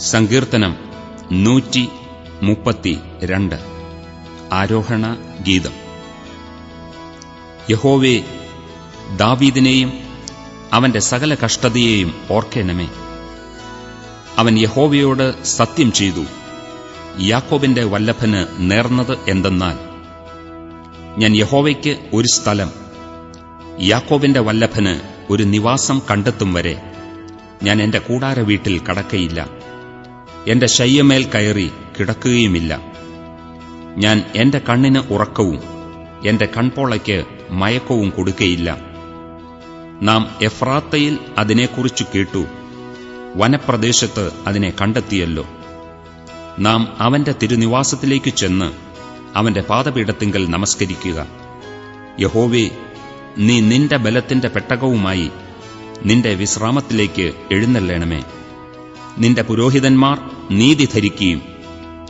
സങ്കീർത്തനം നൂറ്റി മുപ്പത്തി രണ്ട് ആരോഹണ ഗീതം. യഹോവേ ദാവീദിനെയും അവന്റെ സകല കഷ്ടതയെയും ഓർക്കേണമേ. അവൻ യഹോവയോട് സത്യം ചെയ്തു. യാക്കോബിന്റെ വല്ലഭന് നേർന്നത് എന്തെന്നാൽ ഞാൻ യഹോവയ്ക്ക് ഒരു സ്ഥലം യാക്കോബിന്റെ വല്ലഭന് ഒരു നിവാസം കണ്ടെത്തും വരെ ഞാൻ എന്റെ കൂടാര വീട്ടിൽ കടക്കയില്ല. എന്റെ ശയ്യമേൽ കയറി കിടക്കുകയുമില്ല. ഞാൻ എന്റെ കണ്ണിന് ഉറക്കവും എന്റെ കൺപോളയ്ക്ക് മയക്കവും കൊടുക്കയില്ല. നാം എഫ്രാത്തയിൽ അതിനെക്കുറിച്ചു കേട്ടു. വനപ്രദേശത്ത് അതിനെ കണ്ടെത്തിയല്ലോ. നാം അവന്റെ തിരുനിവാസത്തിലേക്ക് ചെന്ന് അവന്റെ പാദപീഠത്തിങ്കൽ നമസ്കരിക്കുക. യഹോവേ നീ നിന്റെ ബലത്തിന്റെ പെട്ടകവുമായി നിന്റെ വിശ്രാമത്തിലേക്ക് എഴുന്നള്ളണമേ. നിന്റെ പുരോഹിതന്മാർ നീതി ധരിക്കുകയും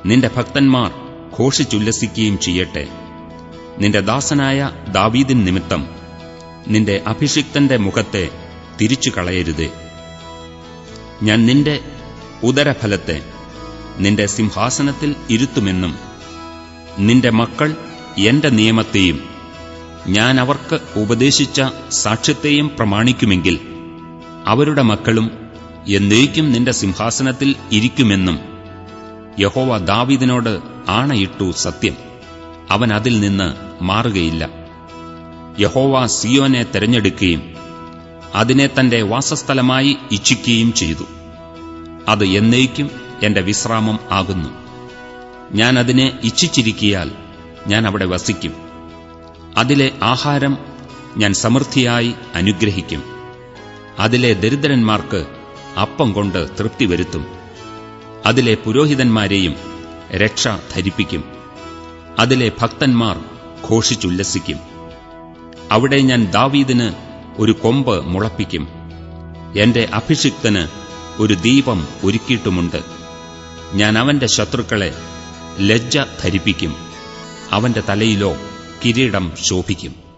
നിന്റെ ഭക്തന്മാർ ഘോഷിച്ചുല്ലസിക്കുകയും ചെയ്യട്ടെ. നിന്റെ ദാസനായ ദാവീദിൻ നിമിത്തം നിന്റെ അഭിഷിക്തന്റെ മുഖത്തെ തിരിച്ചു കളയരുതേ. ഞാൻ നിന്റെ ഉദരഫലത്തെ നിന്റെ സിംഹാസനത്തിൽ ഇരുത്തുമെന്നും നിന്റെ മക്കൾ എന്റെ നിയമത്തെയും ഞാൻ അവർക്ക് ഉപദേശിച്ച സാക്ഷ്യത്തെയും പ്രമാണിക്കുമെങ്കിൽ അവരുടെ മക്കളും എന്നേക്കും നിന്റെ സിംഹാസനത്തിൽ ഇരിക്കുമെന്നും യഹോവ ദാവീദിനോട് ആണയിട്ടു സത്യം. അവൻ അതിൽ നിന്ന് മാറുകയില്ല. യഹോവ സിയോനെ തെരഞ്ഞെടുക്കുകയും അതിനെ തന്റെ വാസസ്ഥലമായി ഇച്ഛിക്കുകയും ചെയ്തു. അത് എന്നേക്കും എന്റെ വിശ്രാമം ആകുന്നു. ഞാൻ അതിനെ ഇച്ഛിച്ചിരിക്കിയാൽ ഞാൻ അവിടെ വസിക്കും. അതിലെ ആഹാരം ഞാൻ സമൃദ്ധിയായി അനുഗ്രഹിക്കും. അതിലെ ദരിദ്രന്മാർക്ക് അപ്പം കൊണ്ട് തൃപ്തി വരുത്തും. അതിലെ പുരോഹിതന്മാരെയും രക്ഷ ധരിപ്പിക്കും. അതിലെ ഭക്തന്മാർ ഘോഷിച്ചുല്ലസിക്കും. അവിടെ ഞാൻ ദാവീദിന് ഒരു കൊമ്പ് മുളപ്പിക്കും. എന്റെ അഭിഷിക്തന് ഒരു ദീപം ഒരുക്കിയിട്ടുമുണ്ട്. ഞാൻ അവന്റെ ശത്രുക്കളെ ലജ്ജ ധരിപ്പിക്കും. അവന്റെ തലയിലോ കിരീടം ശോഭിക്കും.